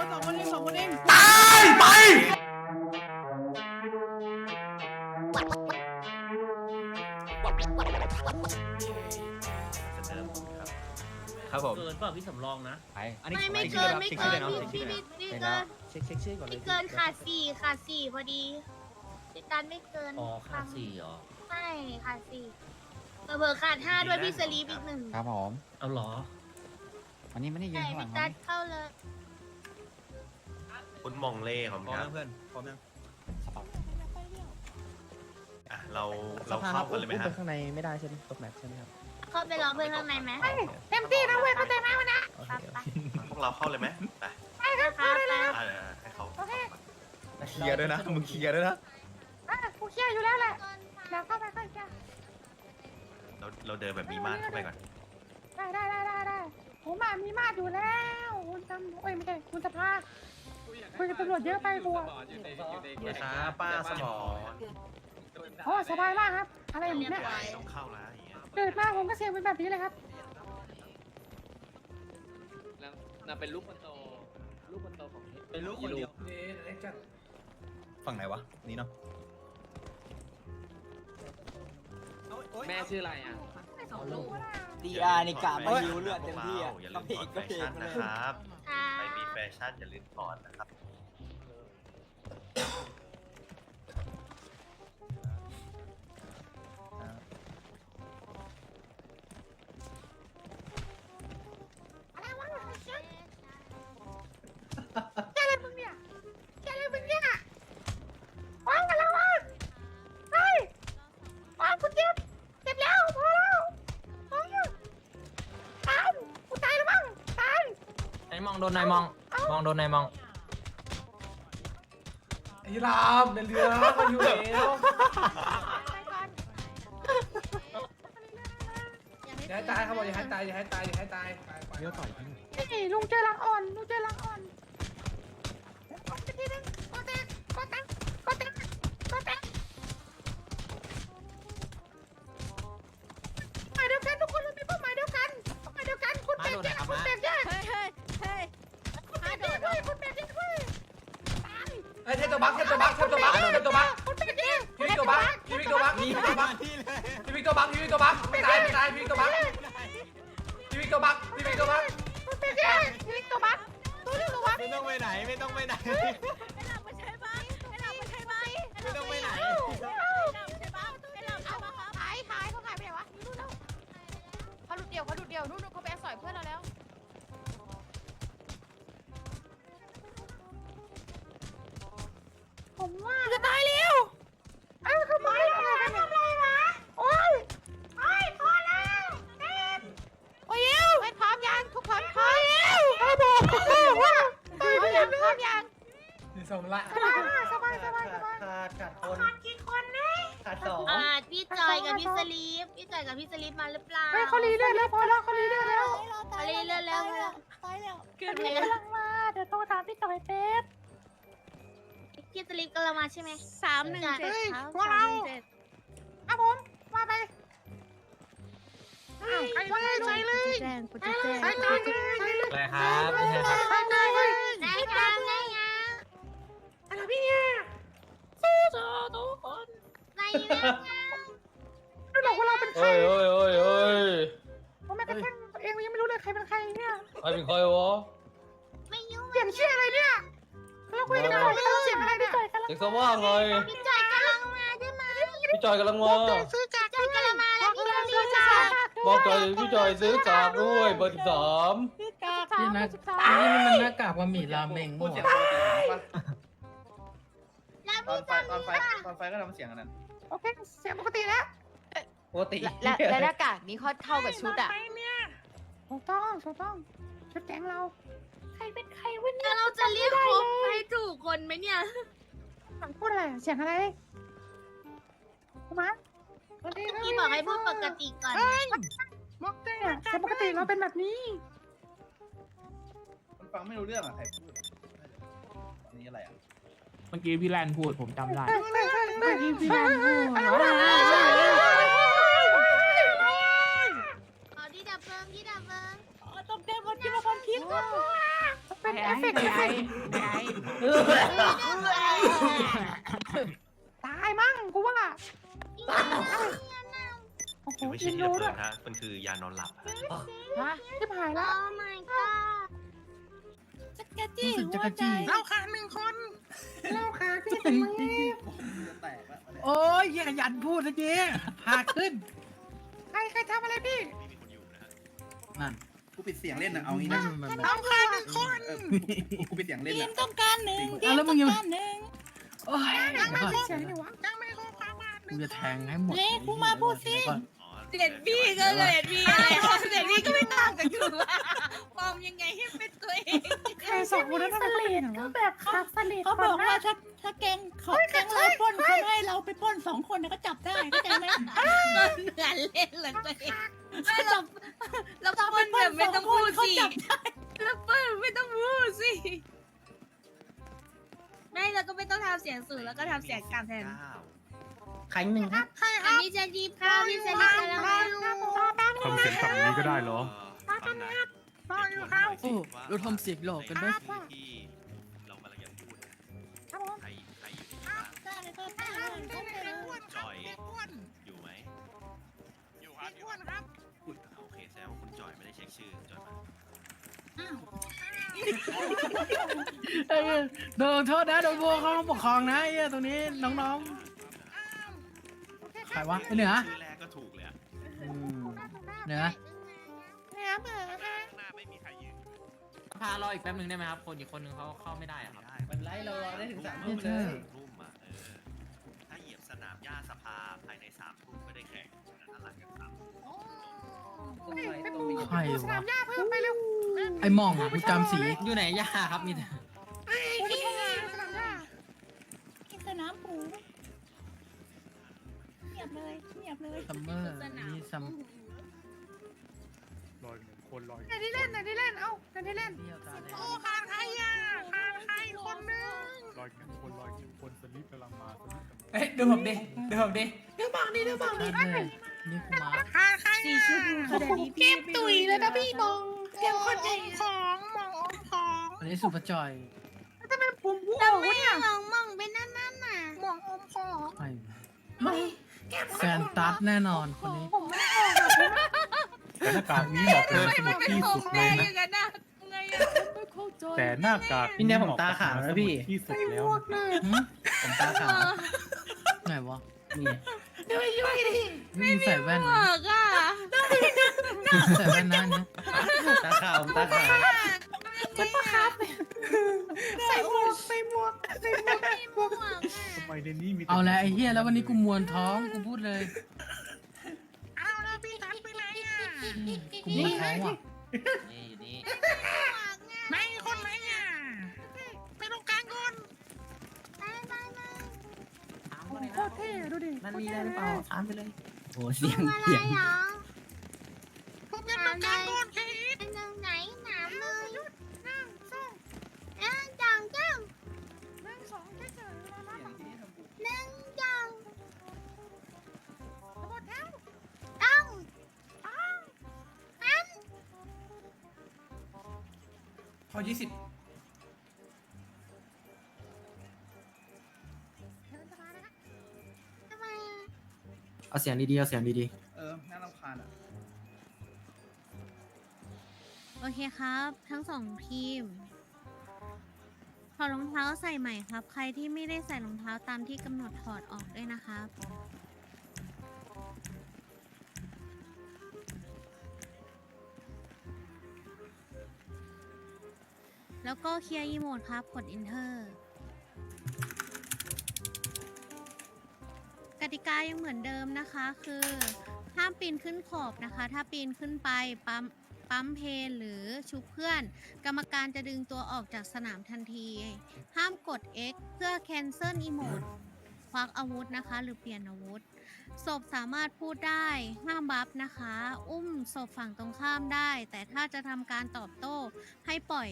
คนสองคนเองสองคนเองตายไป ครับผมเกินเปล่าพี่สำรองนะไปอันนี้ไม่ไม่ช็คเกิชื่อนเลยไม่ช็คเกิชื่อนเลยเนาะพี่พี่พี่เห็นเกิแล้วนเช็คเช็คชื่อก่อนเลยพี่เกินขาดสี่ขาดสี่พอดีพี่การไม่เกินอ๋อขาดสี่เหรอใช่ขาดสี่เผลอๆขาดห้าด้วยพี่สลีปอีกหนึ่งครับผม เอาเหรอ วันนี้ไม่ได้ยืนใช่ข้างหลัพี่งตัดเข้าเลย คุณมองเล่ของพร้อมครัยับงเพื่อนพร้อมยัง อะเราเราเข้ากันเลยไหมฮะ ข้างในไม่ได้ใช่ไหมตกแมปใช่ไหมครับเข้าไปรอเพื่อนข้างในไหมเต็มที่นะเว้ยเข้าใจไหมวะนะโอไปเคไปพวกเราเข้าเลยไหมไปไปครับไปเลยอะเดี๋ยวให้เขาเคลียร์ด้วยนะ มึงเคลียร์ด้วยนะ อะกูเคลียร์อยู่แล้วแหละเดี๋ยวเข้าไปเข้าไปเราเราเดินแบบมีม่านเข้าไปก่อน ได้ได้ได้ได้ได้ผมอะมีมาดอยู่แล้วคุณจำเอ้ยไม่ใช่คุณสภา คุยกับตำรวจเยอะไปกูอะครับป้าสมอโอ้สบายมากครับ อะไรอย่างเรียบเนี้ยร้อยต้องเข้าแล้วอย่างเงี้ยเกิดมาผมก็เสียงเป็นแบบนี้เลยครับน่าเป็นลูกคนโต ลูกคนโตของเป็นลูกคนเดียวฝั่งไหนวะ นี่เนาะแม่ชื่ออะไรอะดีอาร์ในกามาฮิวเลือดเต็มที่อะอย่าก็ลืมเพถกอดก็แฟเพกชั่นนะครับ ค่ะไปมีแฟชั่นอย่าลืมถอดนะครับ อ้มองโดนนายมอง มองโดนนายมอง ไอ้รามในเรือก็อยู่แล้วไปก่อนอย่าให้ตายเขาบอกอย่าให้ตายอย่าให้ตายอย่าให้ตายไปไปเลี้ยวต่อยพี่ นี่ลุงเจอลังอ่อนลุงเจอลังอ่อน ไอ้เผมว่าจะตายแล้วเอ้าทำไมล่ะทำไรวะโอ้ยโอ้ยพอแล้วเต็มโอ้ยเอวไม่พร้อมยังทุกคนพร้อมแล้วพร้อมบอกว่าพร้อมยังพร้อมยังนี่ส่งละสบายมากสบายสบายสบายขาดขาดคนกี่คนนะขาดสองอ่าพี่จอยกับพี่สลีปพี่จอยกับพี่สลีปมาหรือเปล่าเฮ้ยเขารีเลือดแล้วพอแล้วเขารีเลือดแล้ว ได้ยังดูหรอกว่าเราเป็นใครเฮ้ยเฮ้ยเฮ้ยเฮ้ยผมแม้กระทั่งตัวเองยังไม่รู้เลยใครเป็นใครเนี่ยใครเป็นใครวะไม่ยุ่งเสียงเชี่ยอะไรเนี่ยเราคุยกันก่อนเราเสียงอะไรเนี่ยเด็กสว่างไงพี่จอยกำลังมาใช่ไหมพี่จอยกำลังมาซื้อจากจอยกำลังมาแล้วพี่สลีปจาจ้าบอกจอยพี่จอยซื้อกากด้วยเบอร์สิบสามพี่นะนี่มันหน้ากากบะหมี่ราเมงพูมั่ดวเสียงปกติปะแล้วตอพี่นไฟจอยตอนไฟตอนไฟก็ทำเสียงอันนั้น โอเค เสียงปกติแล้วปกติและและหน้ากากนี้เขาเข้ากับชุดอะถูกต้องถูกต้องชุดแก๊งเรา ใครเป็นใครวะเนี่ยแล้วเราจะเรียกครบให้ถูกคนไหมเนี่ย หลังพูดอะไรเสียงอะไรมาพี่บอกให้พูดปกติก่อน มอกเนี่ยเสียงปกติเราเป็นแบบนี้ มันฟังไม่รู้เรื่องอะใครพูดอันนี้อะไรอะ เมื่อกี้พี่แลนพูดผมจำได้ เมื่อกี้พี่แดนพูดขอที่ดับเพลิงที่ดับเพลิงต้องเต้นคนที่มาคนคิดเป็นเอฟเฟกต์เอฟเฟกต์ตายมั่งกูว่าโอ้โหไม่ใช่ยิงที่ระรู้เบิด้วยดฮะมันคือยานอนหลับฮะฮะที่หายโอ้แล้ว my god จักรจี้รู้สึกจะกระจี้เล่าขาหนึ่งคนเล่าขาที่ถึงนี้โอ้ยอย่าขยันพูดนะเจ๊พาขึ้นใครใครทำอะไรพี่ไม่มีคนอยู่นะฮะนั่น กูปิดเสียงเล่นนะเอางี้นั่นะนมันเล่าขาหนึ่งคนเออกูกูปิดเสียงเล่นนะต้องการหนึ่งเอาแล้วมึงยังโอ้ยยังไม่ครบเสียงอยู่วะยังไม่ครบความหมายกูจะแทงให้หมดเละกูมาพูดสิอ๋อเด็ดบี้ก็เด็ดบี้อะไรเด็ดบี้ก็ไม่ต่างกันอยู่ละ ปลอมยังไงให้เป็นตัวเองใครสองคนนั้นทำอะไรกันเหรอวะแบบขับสลิดเขาบอกว่าถ้าถ้าแกงเขาแกงเราปล้นเขาให้เราไปปล้นสองคนนะก็จับได้เข้าใจไหมก็เหมือนเล่นเลยตัวเองจับเราปล้นแบบไม่ต้องพูดสิแล้วปล้นไม่ต้องพูดสิไม่เราก็ไม่ต้องทำเสียงสูงแล้วก็ทำเสียงกลางแทนเก้าครั้งหนึ่งครับอันนี้จะดีค่ะพี่เซรีกำลังมาอยู่ทำเสียงแบบนี้ก็ได้เหรอ ฟังนะ รออยู่ครับ โอ้เราทำเสียงหลอกกันด้วยที่เรากำลังจะพูดนะครับผมใครใครอยู่ในบ้านได้เลยก็ได้เลยก็ได้จอยอยู่ไหมอยู่ครับอยู่ครับโอเคแสดงว่าคุณจอยไม่ได้เช็คชื่อจอยมาเออโดนโทษนะโดนโบเขาปกครองนะไอ้เหี้ยตรงนี้น้องๆใครวะไอ้เหนือชื่อแรกก็ถูกเลยอะอืมเหนือเนี่ยเหมือนข้า พารออีกแป๊บนึงได้ไหมครับ คนอีกคนนึงเขาเข้าไม่ได้อะครับได้มันไล่เราได้ถึงสามทุ่ทุ่มมเลเลยยทุ่มอะเออถ้าเหยียบสนามหญ้าสภาภายในสามทุ่มก็ได้แข่งฉะนั้นถ้าหลังจากสามทุ่มใครสนาวะมหญ้าเพิ่มไปเร็วไอ้หมองกูจำสี อยู่ไหนย่าครับมีแต่ไอ้ที่สนามหญ้าที่สนามปูเงียบเลยเงียบเลยซัมเมอร์นี่ซัมลอยหนึ่ง คนลอยไหนที่เล่นไหนที่เล่น เอ้าไหนที่เล่นเที่ยวตาแดงโอ้ขาดใครอะขาดใครคนนึงลอยหนึ่งคนลอยหนึ่งคนสลิปกำลังมาสลิปกำลังมาเอ้ยดูผมดิดูผมดิเดี๋ยวบอกนี่เดี๋ยวบอกนี่นั่นเลยนี่กูมาขาดใครสี่ชั่วโมงขนาดนี้เก็บตุ๋ยเลยนะพี่มองเก็บคนอมของมองอมของอันนี้สุภจอยทำไมผมพูดทำไมเนี่ยมองมองเป็นนั่นนั่นน่ะมองอมของใครแฟนตัดแน่นอนคนนี้ผมไม่ออกอะผมไม่ แต่หน้ากากนี้เหมาะกับสมุดที่สุดเลยนะกันนะไงอะแต่หน้ากากพี่เนี่ยผมตาขาวนะพี่ ที่สุดแล้วพวกเลยหึผมตาขาวไหนวะนี่เดี๋ยวยุ่ยดิไม่มีใส่แว่นบนะอกอะใส่แว่นนะเนี่ยตาขาวผมตาขาวจะประคับใส่หมวกใส่หมวกใส่หมวกไม่ม่วงอะทำไมในนี้มีแต่เอาแล้วไอ้เหี้ยแล้ววันนี้กูมวนท้องกูพูดเลย อะกูมวนท้องว่ะนี่อยู่นี่ไหนคนไหนอะไปตรงกลางก่อนไปไปไปโอ้โหโคตรเท่ดูดิมันมีได้หรือเปล่าถามไปเลยโอ้เสียงอะไรเสียงเหรอผมยังต้องการก่อนแค่ พอยี่สิบทำไมอะเอาเสียงดีๆ เอาเสียงดีเออ น่ารำคาญอะ โอเคครับ ทั้งสองทีมถอดรองเท้าใส่ใหม่ครับ ใครที่ไม่ได้ใส่รองเท้าตามที่กำหนดถอดออกด้วยนะครับ แล้วก็เคลียร์อีโมดครับ กด enter กติกายังเหมือนเดิมนะคะ คือห้ามปีนขึ้นขอบนะคะ ถ้าปีนขึ้นไปปั๊มปั๊มเพลหรือชุบเพื่อน กรรมการจะดึงตัวออกจากสนามทันที ห้ามกด X เพื่อ cancel emote ควักอาวุธนะคะ หรือเปลี่ยนอาวุธศพสามารถพูดได้ห้ามบัฟนะคะ อุ้มศพฝั่งตรงข้ามได้ แต่ถ้าจะทำการตอบโต้ให้ปล่อย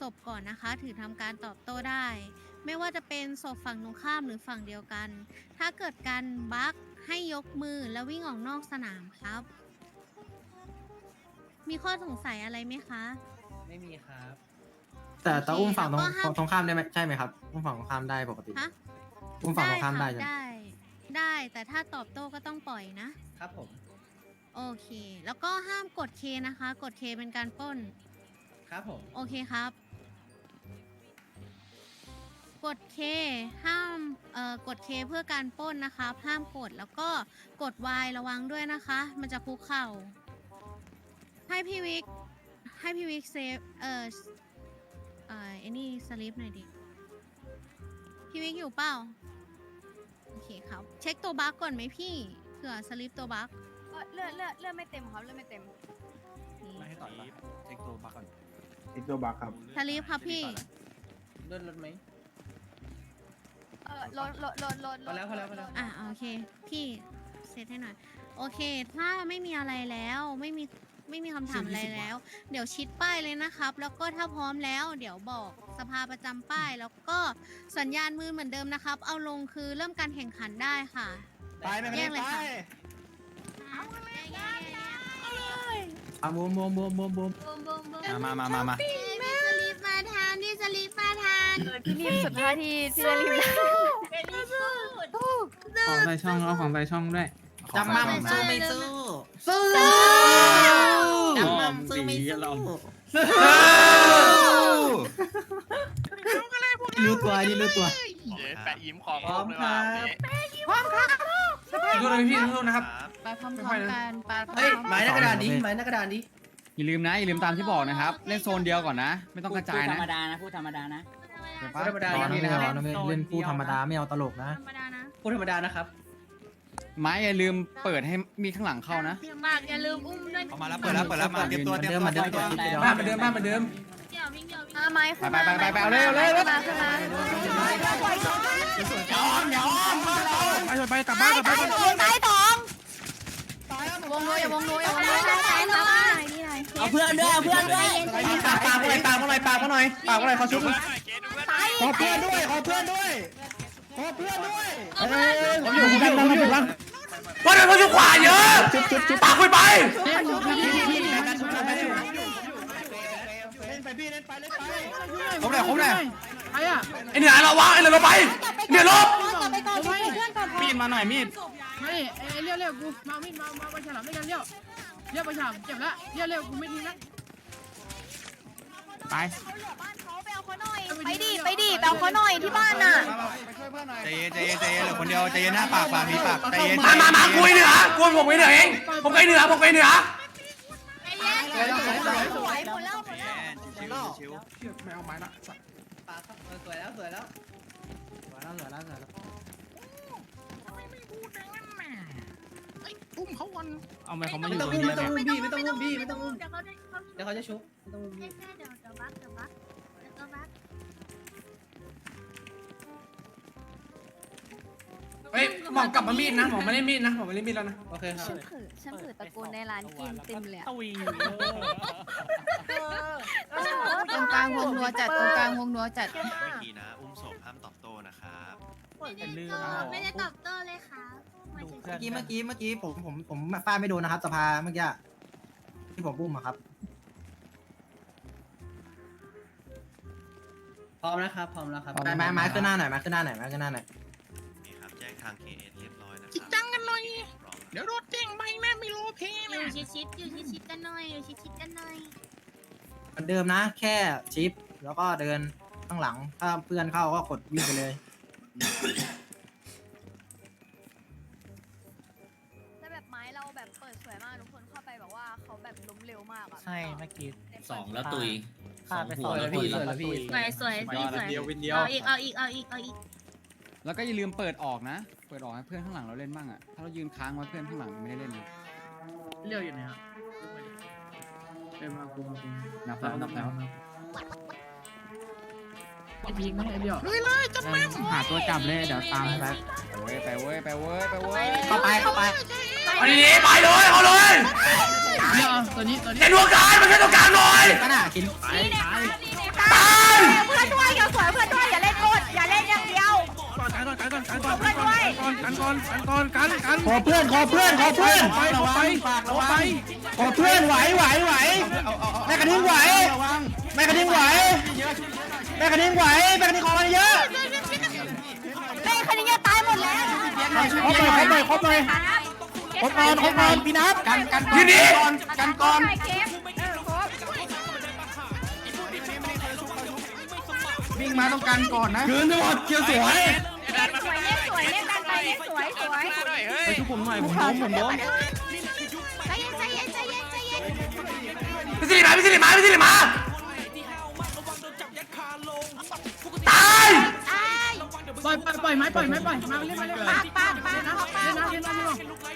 ศพก่อนนะคะถือทำการตอบโต้ได้ ไม่ว่าจะเป็นศพฝั่งตรงข้ามหรือฝั่งเดียวกัน ถ้าเกิดการบั๊กให้ยกมือแล้ววิ่งออกนอกสนามครับ มีข้อสงสัยอะไรไหมคะๆไม่มีครับ แต่แต่อุ้มฝั่งตรงตรงข้ามได้ไหมใช่ไหมครับอุ้มฝั่งตรงข้ามได้ปกติอุ้มฝั่งตรงข้ามได้ใช่ไหมได้ ได้ แต่ถ้าตอบโต้ก็ต้องปล่อยนะ ครับผม โอเค แล้วก็ห้ามกดเคนะคะ กดเคเป็นการปล้น ครับผม โอเคครับ กดเคห้ามเอ่อกดเคเพื่อการปล้นนะคะห้ามกดแล้วก็กด Y ระวังด้วยนะคะ มันจะคุกเข่า ให้พี่วิกให้พี่วิกเซฟเอ่อเอ่อไอ้นี่สลิปหน่อยดิพี่วิกอยู่เปล่าโอเคครับเช็คตัวบั๊กก่อนไหมพี่เผื่อสลิปตัวบั๊กเลือดเลือดเลือดไม่เต็มครับเลือดไม่เต็มไม่ให้ต่อยปะเช็คตัวบัคก่อนอีกตัวบักครับสลิปครับพี่ เลื่อนรถไหม เออลดลดลดลดพอแล้วพอแล้วพอแล้ว อะโอเค พี่เซตให้หน่อย โอเค ถ้าไม่มีอะไรแล้วไม่มีไม่มีคำถามอะไรแล้ว เดี๋ยวชิดป้ายเลยนะครับ แล้วก็ถ้าพร้อมแล้ว เดี๋ยวบอกสภาประจำป้าย แล้วก็สัญญาณมือเหมือนเดิมนะครับ เอาลงคือเริ่มการแข่งขันได้ค่ะ ไปไม่แยได้กเลยไปค่ะ อะบวมบวมบวมบวมบวมบูมบูมบูมมามามามา พี่สลิปมาทานพี่สลิปมาทาน ที่นี่สุดท้ายที่ที่ได้รีบ ของใส่ช่องเอาของใส่ช่องด้วยจำมั่มสู้ไม่สู้สู้จำมั่มสู้ไม่สู้รู้ตัวนี่รู้ตัวแปะยิ้มของพร้อมครับอีกตัวหนึงพี่อีกตัวนะครับไปพร้อมๆกันไปพร้อมๆเฮ้ยหมายหน้ากระดานนี้หมายหน้ากระดานนี้อย่าลืมนะอย่าลืมตามที่บอกนะครับ เล่นโซนเดียวก่อนนะ ไม่ต้องกระจายธรนะรมดานะพูดธรรมดานะ ธรรมดาธรรมดาอย่างนี้นะครับ เล่นคู่ธรรมดาไม่เอาตลกนะ ธรรมดานะพูดธรรมดานะครับ ไม้อย่าลืมเปิดให้มีข้างหลังเข้านะ มากอย่าลืมอุ้มด้วยเอามาแล้วเปิดแล้วเปิดแล้วมาเตรียมตัวเตรียมตัวมาเดิมมาเดิมบ้านเหมือนเดิมบ้านเหมือนเดิมอ่าไม้ขึ้นไปมาไปไปไปเอาเร็วเร็วเร็วมาขึ้นมาไปไปกลับบ้านกลับบ้านไม้สองวงโนอย่าวงโนอย่าวงโนไม้สองนี่ไหนเอาเพื่อนด้วยเอาเพื่อนด้วยปากปากมาหน่อยปากมาหน่อยปากมาหน่อยปากมาหน่อยเขาชุบ ขอเพื่อนด้วย ขอเพื่อนด้วย ขอเพื่อนด้วยผมอยู่ผมอยู่ผมอยู่บ้านว่าเดี๋ยวเขาจะขวาเยอะปากคุยไปเล่นไปพี่เล่นไปเล่นไปผมเลยผมเลยไอเหนือเราวะไอเหนือเราไปเหนือลบไปก่อนช่วยเพื่อนก่อนมีดมาหน่อยมีดไม่เอ้ยเรียวเรียวกูมามิดมามาไปฉลามไม่กันเรียวเรียวไปฉลามเจ็บแล้วเรียวเรียวกูไม่ทิ้งนะ ไปไปดิไปดิไปเอาเขาหน่อยที่บ้านน่ะใจเย็นใจเย็นใจเย็นเหลือคนเดียวใจเย็นหน้าปากปากมีปากใจเย็นมามามาคุยเหนือคุยผมไปเหนือเอง ผมไปเหนือผมไปเหนือสวยหมดแล้วหมดแล้วชิวชิวไม่เอาไม้ละปากสวยแล้วสวยแล้วเหลือแล้วเหลือแล้วเหลือแล้วเอาไหมเขาไม่อไม่ยู่ต้องตรงอุ้มนี้ไม่เลต้องยอุ้มพี่ไม่ต้องอุ้มพี่ไม่ต้องอุ้มเดี๋ยวเขาได้เขาเดี๋ยวเขาจะชุบไม่ต้องอุ้มพี่แค่เดี๋ยวเดี๋ยวบักเดี๋ยวบักเดี๋ยวก็บักเฮ้ยหมองกลับมามีดนะหมองไม่ได้มีดนะหมองไม่ได้มีดแล้วนะโอเคครับฉันเผือฉันเผือตะโกนในร้านกินเต็มเลยตะวีตรงกลางวงนัวจัดตรงกลางวงนัวจัดเมื่อกี้นะ อุ้มศพห้ามตอบโต้นะครับลืมไม่ได้ตอบโต้เลยค่ะดูเมื่อกี้เมื่อกี้เมื่อกี้ผมผมผมฟาดไม่โดนนะครับสภาเมื่อกี้ที่ผมปุ้มอะครับ พร้อมนะครับ พร้อมแล้วครับไม้ไม้ไม้ขึ้นหน้าหน่อยไม้ขึ้นหน้าหน่อยไม้ขึ้นหน้าหน่อยนี่ครับแจ้งทาง KS เรียบร้อยนะครับจริงจังกันหน่อย เดี๋ยวโดนเด้งไปแม่ไม่รู้เพลงอยู่ชิดชิดอยู่ชิดชิดกันหน่อยอยู่ชิดชิดกันหน่อยเหมือนเดิมนะ แค่ชิปแล้วก็เดินข้างหลัง ถ้าเพื่อนเข้าก็กดวิ่งไปเลยแต่แบบไม้เราแบบเปิดสวยมากทุกคนเข้าไปแบบว่าเขาแบบล้มเร็วมากอะใช่เมื่อกี้สองแล้วตุย สฆ่าองไปหัสวองแล้วพี่ตุยสวยแล้วพี่ สวยสวยสวยสวยเดียววินเดียวเอาอีกเอาอีกเอาอีกเอาอีกแล้วก็อย่าลืมเปิดออกนะ เปิดออกให้เพื่อนข้างหลังเราเล่นบ้างอะ ถ้าเรายืนค้างไว้เพื่อนข้างหลังไม่ได้เล่นนะเรียวอยู่ไหนครับเดินมากูมากูนับแล้วนับแล้วไอพีกไม่ให้เรียวหาตัวจับเลยเดี๋ยวตามไป ไปเว้ยไปเว้ยไปเว้ยไปเว้ยเข้าไปเข้าไป เอาดีๆไปเลยเอาเลยเรียวตัวนี้ตัวนี้เห็นดวงกายมันแค่ต้องการหน่อยก็น่ากินตายเพื่อนด้วยอย่าสวยเพื่อนด้วยอย่าเล่นโคตรอย่าเล่นอย่างเดียวกันก่อนกันก่อนกันก่อนกันก่อนกันก่อนกันก่อนกันกันขอเพื่อนขอเพื่อนขอเพื่อนไปไปไปขอเพื่อนไหวไหวไหวแม่กระทิ้งไหวแม่ม่กระดิ่งไหวแม่กระดิ่งไหวแม่กระดิ่งของมันเยอะเฮ้ยคันนี้จะตายหมดแล้วครบเลยครบเลย ครบเลยครบก่อนครบก่อนพี่นับกันกันก่อนก่อนกันก่อนเก็บเออครบวิ่งมาต้องกันก่อนนะคืนทั้งหมดเกียวสวยสวยเล่นสวยเล่นดันไปเล่นสวยสวยไปทุกผมหน่อยผมล้มผมล้มใจเย็นใจเย็นใจเย็นใจเย็นพี่สิริมาพี่สิริมาพี่สิริมาตายตายปล่อยปล่อยปล่อยไม้ปล่อยไม้ปล่อยมาเล่นมาเล่นปาด ปาดปาดเล่นนะขอปาเล่ดนนะเล่นนะ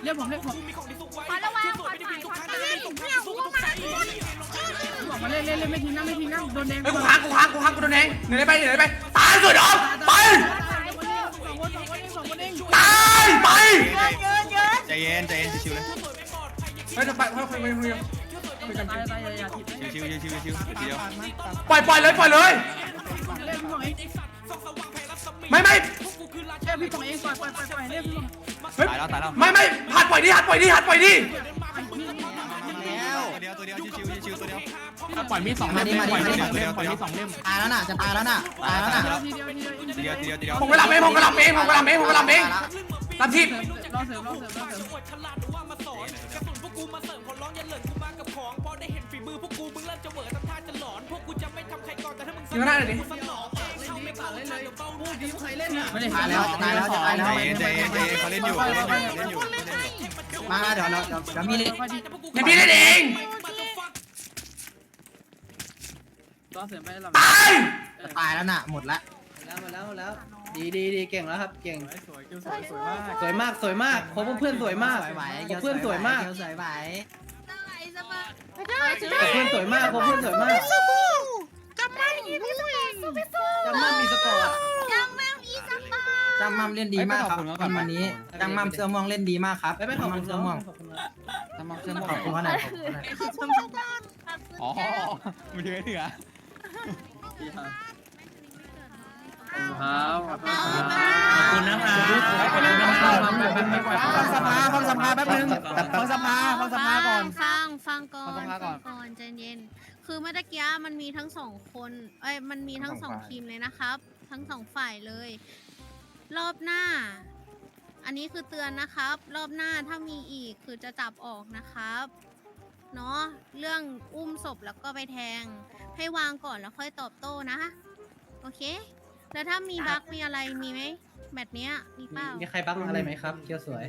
เล่นผมเล่นผมขอระวังขอหน่อยขอตายเนี่ยหัวมาบอกมาเล่นเล่นเล่นไม่ทิ้งนะไม่ทิ้งนะโดนแดงเฮ้ยกูค้างกูค้างกูค้างกูโดนแดงหนื่อยไปหนื่อยไปตายสุดออไปตายไปใจเย็นใจเย็นชิวๆเลยเฮ้ยจะไปค่อยๆค่อยๆค่อยตายตายอย่าทิชิวๆชิวๆชิวๆเดียวปล่อยปล่อยเลยปล่อยเลย เล่นพี่บอกเองปล่อยปล่อยปล่อยปล่อยเล่นพี่บอกเฮ้ยตายแล้วตายแล้วไม่ไม่หัดปล่อยดิหัดปล่อยดิหัดปล่อยดิตัวเดียวตัวเดียวชิวๆชิวๆตัวเดียวปล่อยมีดสองเล่มปล่อยมีสองเล่มปล่อยมีสองเล่มตายแล้วน่ะจะตายแล้วน่ะตายแล้วน่ะทีเดียวทีเดียวเดียวทีเดียวเดียวผมกระลำเองผมกระลำเองผมกระลำเองผมกระลำเองรับทิพย์รอเสริมรอเสริมรอเสริมอยู่ข้างหน้าเลยดิตายแล้วจะตายแล้วจะตา ยแล้วใจเย็นใจเย็นใจเย็นเขาเล่นเขาเล่นอยู่เขาเล่นอยู่เล่นอยู่มาเดี๋ยวเราเดี๋ยวมีเล่นเดี๋ยวพี่เล่นเองรอเสริมไปหลับตายตายแล้วน่ะหมดละแล้วมาแล้วมาแล้วดีดีดีเก่งแล้วครับเก่งสวยสวยสวยมากสวยมากสวยมากผมเพื่อนสวยมากเพื่อนสวยมากสวยไหวไม่ได้ผมเพื่อนสวยมากผมเพื่อนสวยมาก จำมันอีพี่สู้สู้พี่สู้จำมั่นมีสปอร์ตจำมันอีสปอร์จังมัมเล่นดีมากครับทีมวันนี้จังมัมเสื้อม่วงเล่นดีมากครับไม่ไม่ขอบจังมัคุมณเสื้อม่วงขอบคุณครับทำมาเชื่อมขอบคุณเขาหน่อยขอบคุณเขาหน่อยอ๋อมันถึงเหนือครับขอบคุณขอบคุณนะครับฟังสภาฟังสภาแป๊บนึงฟังสภาฟังสภาก่อน ฟังฟังก่อนฟังสภาก่อนฟังก่อนใจเย็น คือเมื่อตะกี้มันมีทั้งสองคน เอ้ย มันมีทั้งสองทีมเลยนะครับ ทั้งสองฝ่ายเลย รอบหน้า อันนี้คือเตือนนะครับ รอบหน้าถ้ามีอีกคือจะจับออกนะครับ เนาะเรื่องอุ้มศพแล้วก็ไปแทง ให้วางก่อนแล้วค่อยตอบโต้นะ โอเค แล้วถ้ามีบั๊กมีอะไรมีไหมแมตช์เนี้ยมีเปล่า มีใครบั๊กอะไรไหมครับเกียวสวย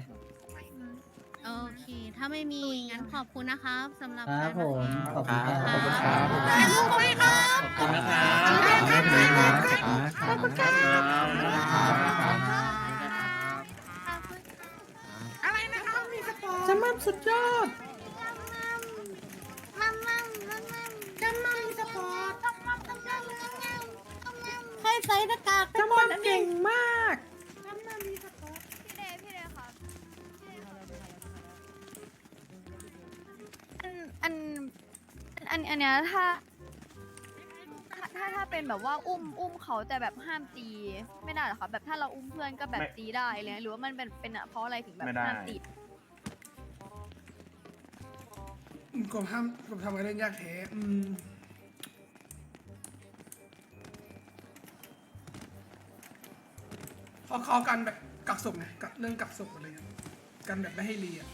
โอเค ถ้าไม่มี งั้นขอบคุณนะครับสำหรับครับการผมมาขอบคุณครับขอบคุณคครัรับบถ่ายรูปไว้ครับขอบคุณนะครับขอบคุณครับอะไรนะครับมีสปอร์ตจะมั่นสุดยอดมัมมัมมัมมัมจำมัมสปอร์ตจำมัมจำมัมจำมัมจำมัมใครใส่หน้ากากจะมั่นเก่งมาก อันอันอันเนี้ยถ้าถ้าถ้าถ้าเป็นแบบว่าอุ้มอุ้มเขาแต่แบบห้ามตี ไม่ได้หรอคะแบบถ้าเราอุ้มเพื่อนก็แบบตีได้เลย หรือว่ามันเป็นเป็นอะเพราะอะไรถึงแบบห้ามตีกบห้ามกบทำอะไรเล่นยากแท้อืมเขาเขากันแบบกักศพไงกักเรื่องกักศพอะไรเงี้ยกันแบบไม่ให้รีอะ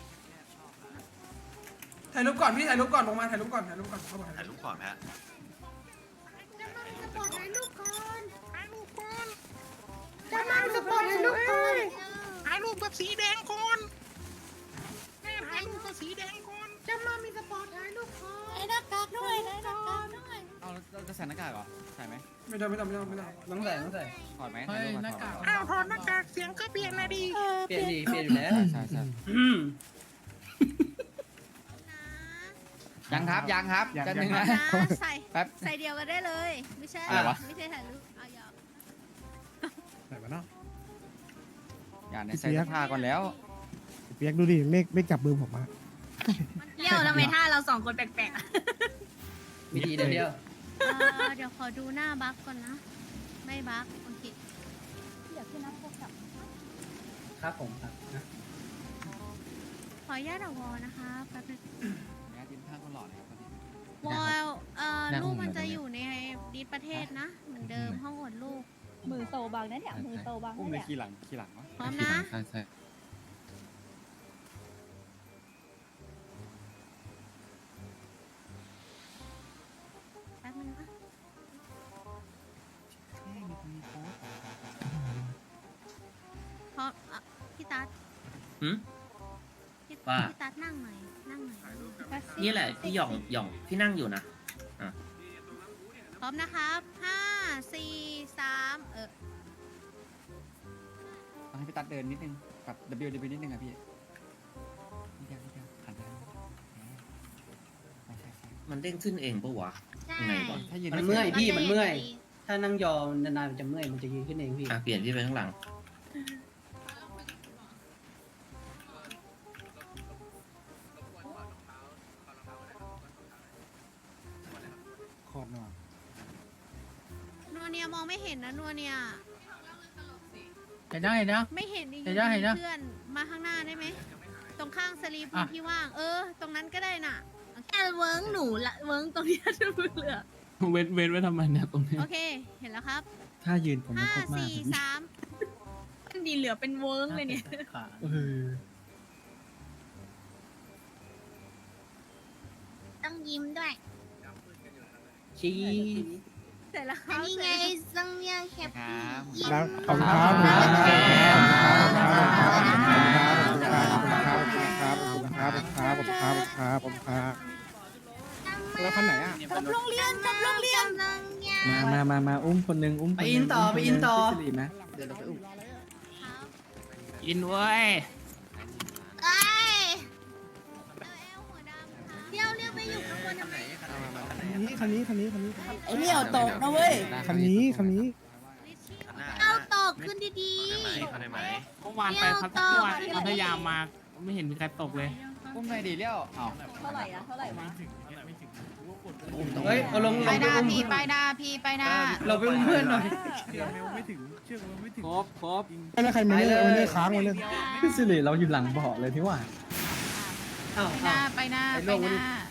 ถ่ายรูปก่อนพี่ถ่ายรูปก่อนลงมาถ่ายรูปก่อนถ่ายรูปก่อนเขาบอกถ่าถ่ายยรูรูปปก่อนแพะถ่ายรูปก่อนถ่ายรูปก่อนจะมาสปอร์ตถ่ายรูปก่อนถ่ายรูปกับสีแดงก่อนแม่ถ่ายรูปกับสีแดงก่อนจะมามีสปอร์ตถ่ายรูปก่อนไอ้หน้ากากด้วยไอ้หน้ากากด้วยเอาเราจะใส่หน้ากากเหรอ ใส่ไหมไม่ได้ไม่ได้ไม่ได้ไม่ได้ต้องใส่ต้องใส่ถอดไหมเฮ้ยหน้ากาก อ้าวถอดหน้ากากเสียงก็เปลี่ยนนะดิเปลี่ยนดีเปลี่ยนอยู่แล้ว ใช่ใช่อืม ยังครับยังครับจะหนึ่งนะนะใส่แป๊บใส่เดียวกันได้เลย ไม่ใช่อะไรวะ ไม่ใช่ถ่ายรูปเอาหยอกใส่มาเนาะ อย่าในใส่เสื้อผ้าก่อนแล้ว เปียกดูดิเลขเลขจับมือผมมาเลี้ยวทำไมท่าเราสองคนแปลกวิธีเดียวเดียวๆเออเดี๋ยวขอดูหน้าบั๊กก่อนนะ ไม่บั๊กโอเคเดี๋ยวพี่นับพวกกับครับผมครับนะขออนุญาตเอาวอนะคะแป๊บนึงงานทีม ข้างคนหล่อนะครับตอนนี้ วอลเอ่อลูกมันจะอยู่ในดิสประเทศนะ เหมือนเดิมห้องอดลูก มือโตบางนะเนี่ยมือโตบางอุ้มนะเลยเนี่ย ขี่หลังขี่หลังวะพร้อมนะ ใช่ใช่แป๊บนึงนะพร้อมอะพี่ตัดหืมพี่ว่า พี่ นี่แหละพี่หย่องหย่องพี่นั่งอยู่นะพร้อมนะครับห้าสี่สามเออต้องให้พี่ตัดเดินนิดนึงกับ W W นิดนึงอะพี่นิดเดียวนิดเดียวหันไปทางนี้ใช่ใช่ใช่มันเด้งขึ้นเองปะวะ ใช่ยังไงวะถ้ายืนมันไเมื่อย พี่มันเมื่อย ถ้านั่งยองนานๆมันจะเมื่อยมันจะยืนขึ้นเองพี่ อะเปลี่ยนพี่ไปข้างหลัง เห็นยังเห็นยังไม่เห็นจริงเห็นยังเห็นยังเพื่อนมาข้างหน้าได้ไหมตรงข้างสลีปอะที่ว่าง เออ ตรงนั้นก็ได้น่ะ แค่เวิร์งหนูละเวิร์งตรงเนี้ยจะมือเหลือเว้นเว้นไว้ทำไมเนี่ยตรงนี้โอเค เห็นแล้วครับถ้ายืนผมมันห้าโคตรมากสี่สามมันดีเหลือเป็นเวิร์งเลยเนี่ย ขาเออต้องยิ้มด้วยชี้ เสร็จแล้วคอัรันบนี้ไงซังเมียแคปครับยิ้มครับขอบคุณครับขอบคุณครับขอบคุณครับขอบคุณครับขอบคุณครับขอบคุณครับขอบคุณครับขอบคุณครับแล้วคันไหนอะกลับโรงเรียนกลับโรงเรียน มามามามาอุ้มคนหนึ่งอุ้มไปอินต่อไปอินต่อ พี่สิริไหมเดี๋ยวเราไปอุ้ม อินเว้ย นนี้คันนี้คันนี้คันนี้ไอ้เนี่ยตกนะเว้ย คันนี้คันนี้ลิชชี่เอาตกขึ้นดีเขาได้ไหมเมื่อวานไปพัทยาพัทยามาไม่เห็นมีใครตกเลยอุ้มหน่อยดิเลี้ยวอ้าวๆเท่าไหร่อะเท่าไหร่วะเฮ้ยเอาลงลไปงหไปน้าอุ้มพี่ไปหน้าพี่ไปหน้าเราไปอุ้มเพื่อนหน่อยครบครบแล้วใครไม่ได้ไม่ได้ค้างไว้เลยพี่สิริเราอยู่หลังเบาะเลยที่ว่าเอ้าไปหน้าไปหน้าไอ้ไปโลกหมันน้าไม่เ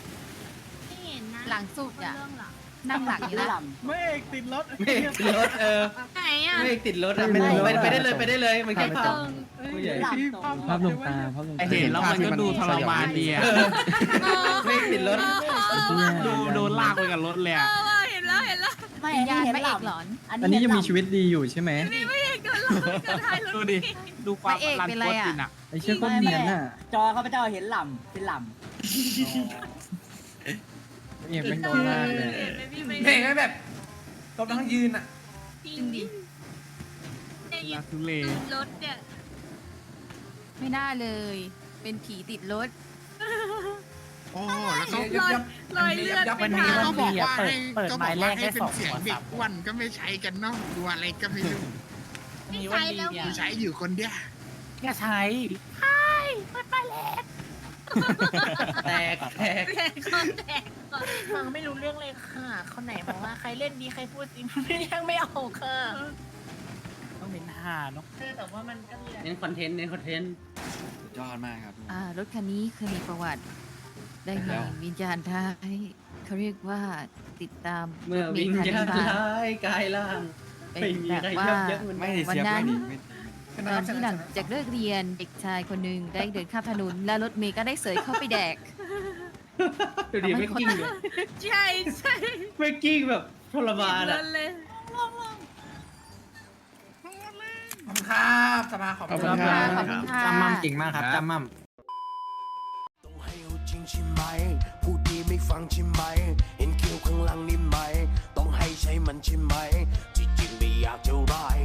ห็นนะหลังสุดอะเรื่องเหรอนั่งหลังอยู่นะไม่เอกติดรถเมฆติดรถเออไหนอะเมฆติดรถอะไม่ไปไปได้เลยไปได้เลยมันแค่ภาพผู้ใหญ่ภาพลงตาภาพลงตาเห็นแล้วมันก็ดูทรมานดีอะเมฆติดรถดูโดนลากไปกับรถเลยอะเออเห็นแล้วเห็นแล้วไม่ญาติไม่เอกหลอนอันนี้ยังมีชีวิตดีอยู่ใช่ไหมดูดิดูความพระเอกรันเป็นไรโคตอะจินอะไอเชื่อก็เนียนน่ะจอข้าพเจ้าเห็นหล่ำเป็นหล่ เอกเป็นโดนลากเลยเพลงให้แบบกำลังยืนอะจริงดิเนี่ยลาทุเลรถเนี่ยไม่น่าเลย เป็นผีติดรถ โอ้แล้วก็รอยรอยเลือดยับเป็นยับทางเขาบอกว่าให้เปิดไม้แรกได้สองเสียงหัวเด็สักบอ้วนก็ไม่ใช้กันเนาะดูอะไรก็ไม่รู้ไม่ใช่แล้วกูใช้อยู่คนเดียวอย่าใช้แตกแตกแตกก่อนแตกก่อน ฟังไม่รู้เรื่องเลยค่ะคนไหนบอกว่าใครเล่นดีใครพูดจริงยังไม่เอาค่ะต้องเป็นหาเนาะแต่ว่ามันก็มีแหละเน้นคอนเทนต์เน้นคอนเทนต์สุดยอดมากครับ อ่ารถคันนี้เคยมีประวัติ ได้แล้มีววิญญาณท้ายเขาเรียกว่าติดตามเมื่อวิญญาณร้ายกายล่างเป็ไม่นมีแบบใครว่ายับยั้งมันไม่ได้ได้เสียบวันนั้ไม่นดีไม่ตอนที่หลังจากเลิกเรียนเด็กชายคนหนึ่งได้เดินข้ามถนนแล้วรถเมย์ก็ได้เสยเข้าไปแดก ดูดิไม่กิ้งเลยใช่ใช่ไม่กิ้งแบบทรมานเลิอะนเลยขอบคุณครับสภาขอบคุณขอบคุณค่ะขอบคุณค่ะ จำมั่มเก่งมากครับจำมั่ม ต้องให้เอาจริงใช่ไหม พูดดีไม่ฟังใช่ไหม เห็นคิ้วข้างหลังนี่ไหม ต้องให้ใช้มันใช่ไหม ที่จริงไม่อยากจะร้าย